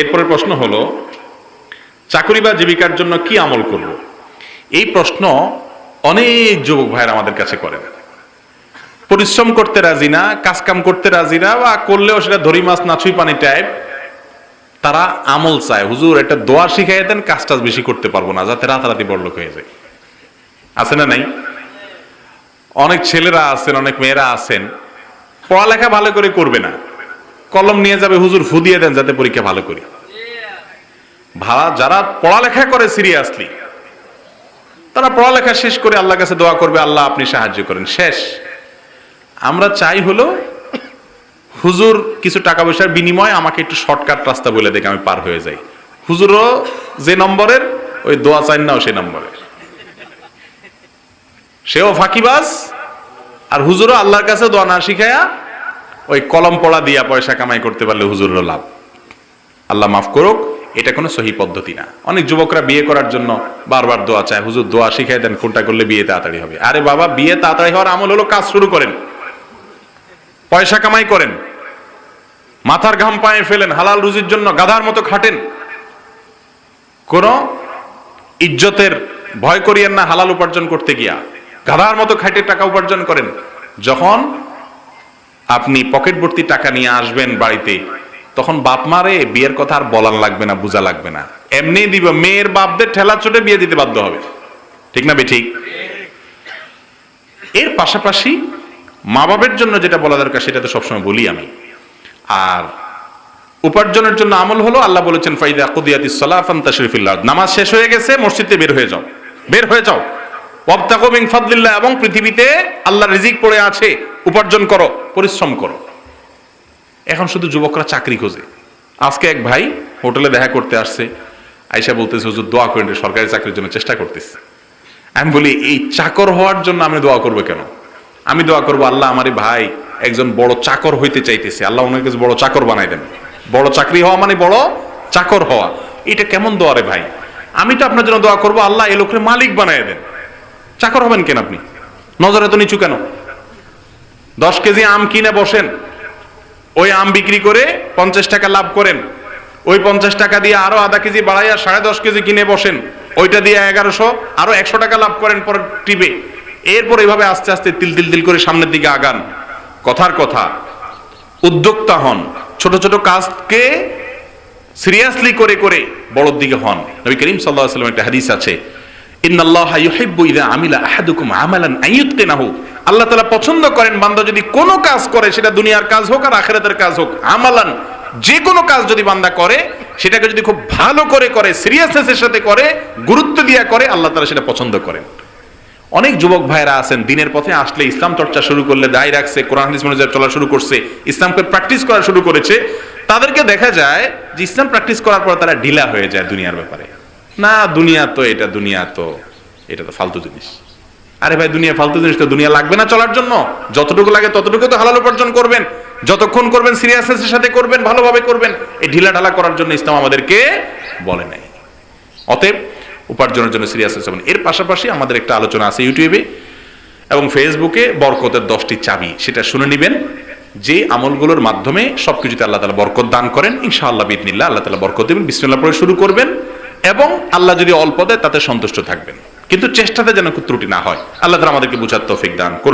এরপরের প্রশ্ন হলো, চাকরি বা জীবিকার জন্য কি আমল করব? এই প্রশ্ন অনেক যুবক ভাইয়ের আমাদের কাছে করেন। পরিশ্রম করতে রাজি না, কাজকাম করতে রাজি না, বা করলেও সেটা ধরি মাছ নাছুই পানি টাইপ তারা আমল চায়। হুজুর, একটা দোয়া শিখাই দেন কাজ টাজ বেশি করতে পারব না, যাতে রাতারাতি বড়লোক হয়ে যায়। আছে না নাই? অনেক ছেলেরা আছেন, অনেক মেয়েরা আছেন, পড়ালেখা ভালো করে করবে না। কলম নিয়ে যাবে, হুজুর ফু দিয়ে দেন যাতে পরীক্ষা ভালো করি। ভাড়া যারা পড়ালেখা করে সিরিয়াসলি তারা পড়ালেখা শেষ করে আল্লাহর কাছে দোয়া করবে, আল্লাহ আপনি সাহায্য করেন। শেষ। আমরা চাই হলো, হুজুর কিছু টাকা পয়সার বিনিময়ে আমাকে একটু শর্টকাট রাস্তা বলে দেখে আমি পার হয়ে যাই। হুজুরও যে নম্বরের, ওই দোয়া চাইন নাও সেই নম্বরের। সেও ফাঁকিবাজ, আর হুজুরও আল্লাহর কাছে দোয়া না শিখায়া ওই কলম পড়া দিয়া পয়সা কামাই করতে পারলে হুজুরেরও লাভ। আল্লাহ মাফ করুক, এটা কোনো সহি পদ্ধতি না। অনেক যুবকরা বিয়ে করার জন্য বারবার দোয়া চায়, হুজুর, দোয়া শিখাই দেন কোনটা করলে বিয়ে তাড়াতাড়ি হবে। আরে বাবা, বিয়ে তাড়াতাড়ি হওয়ার আমল হলো কাজ শুরু করেন। পয়সা কামাই করেন। মাথার ঘাম পায়ে ফেলেন, হালাল রুজির জন্য গাধার মতো খাটেন। কোন ইজ্জতের ভয় করিয়েন না হালাল উপার্জন করতে গিয়া। গাধার মতো খাটে টাকা উপার্জন করেন। যখন আপনি পকেট ভর্তি টাকা নিয়ে আসবেন বাড়িতে, তখন বাপ মারে বিয়ের কথা আর বলার লাগবে না, বোঝা লাগবে না। এমনি দিব, মেয়ের বাপদের ঠেলা চোটে বিয়ে দিতে বাধ্য হবে। ঠিক না ঠিক? এর পাশাপাশি মা বাবের জন্য যেটা বলা দরকার, সেটা তো সবসময় বলি আমি। আর উপার্জনের জন্য আমল হলো, আল্লাহ বলেছেন, ফাইদা কুদিয়াতি সালাফান তাশরিফিল্লাহ নামাজ শেষ হয়ে গেছে, মসজিদে বের হয়ে যাও। বের হয়ে যাও। এবং পৃথিবীতে আল্লাহ রিজিক পড়ে আছে, উপার্জন করো, পরিশ্রম করো। এখন শুধু যুবকরা চাকরি খোঁজে। আজকে এক ভাই হোটেলে দেখা করতে আসছে আইসা বলতেছে, হুজুর, দোয়া করেন সরকারি চাকরির জন্য চেষ্টা করতেছে। আমি বলি, এই চাকর হওয়ার জন্য আমি দোয়া করব কেন? আমি দোয়া করব, আল্লাহ আমারই ভাই একজন বড় চাকর হইতে চাইতেছে। আল্লাহ ওনার কাছে বড় চাকর বানাই দেন। বড় চাকরি হওয়া মানে বড় চাকর হওয়া। এটা কেমন দোয়া রে ভাই? আমি তো আপনার জন্য দোয়া করব, আল্লাহ এ লোকের মালিক বানাই দেন। চাকর হবেন কেন আপনি? নজরে তো নিচু কেন? দশ কেজি আম কিনে বসেন। ওই আম বিক্রি করে পঞ্চাশ টাকা লাভ করেন। ওই পঞ্চাশ টাকা দিয়ে আরও আধা কেজি বাড়াইয়া সাড়ে দশ কেজি কিনে বসেন। ওইটা দিয়ে এগারোশো, আরও একশো টাকা লাভ করেন পর টিপে। এরপর এইভাবে আস্তে আস্তে তিল তিল তিল করে সামনের দিকে আগান। কথার কথা, উদ্যোক্তা হন। ছোট ছোট কাজকে সিরিয়াসলি করে করে বড়র দিকে হন। নবী করিম সাল্লাহ সাল্লাম একটা হাদিস আছে। আল্লাহ তাআলা পছন্দ করেন বান্দা যদি কোনো কাজ করে, সেটা দুনিয়ার কাজ হোক আর আখিরাতের কাজ হোক, আমালান যে কোনো কাজ যদি বান্দা করে, সেটাকে যদি খুব ভালো করে করে সিরিয়াসনেসের সাথে করে, গুরুত্ব দিয়া করে, আল্লাহ তাআলা সেটা পছন্দ করেন। অনেক যুবক ভাইরা আছেন, দিনের পথে আসলে ইসলাম চর্চা শুরু করলে দায় রাখছে, কোরআন হাদিস চলা শুরু করছে, ইসলামকে প্র্যাকটিস করা শুরু করেছে। তাদেরকে দেখা যায় যে ইসলাম প্র্যাকটিস করার পর তারা ঢিলা হয়ে যায় দুনিয়ার ব্যাপারে। না, দুনিয়া তো, এটা দুনিয়া তো, এটা তো ফালতু জিনিস। আরে ভাই, দুনিয়া ফালতু জিনিস তো, দুনিয়া লাগবে না চলার জন্য? যতটুকু লাগে ততটুকু তো হালাল উপার্জন করবেন। যতক্ষণ করবেন সিরিয়াসনেসের সাথে করবেন, ভালোভাবে করবেন, এই ঢিলা ঢালা করার জন্য ইসলাম আমাদেরকে বলে নাই। অতএব, উপার্জনের জন্য সিরিয়াসনেস হবেন এর পাশাপাশি আমাদের একটা আলোচনা আছে ইউটিউবে এবং ফেসবুকে বরকতের দশটি চাবি। সেটা শুনে নেবেন। যে আমলগুলোর মাধ্যমে সবকিছুতে আল্লাহ তালা বরকত দান করেন। ইনশাআল্লাহ বিদনিল্লাহ আল্লাহ তালা বরকত দেবেন। বিসমিল্লাহ পরে শুরু করবেন। এবং আল্লাহ যদি অল্প দেয়, তাতে সন্তুষ্ট থাকবেন। কিন্তু চেষ্টাতে যেন ত্রুটি না হয়। আল্লাহ তারা আমাদেরকে বুঝার তৌফিক দান করুন।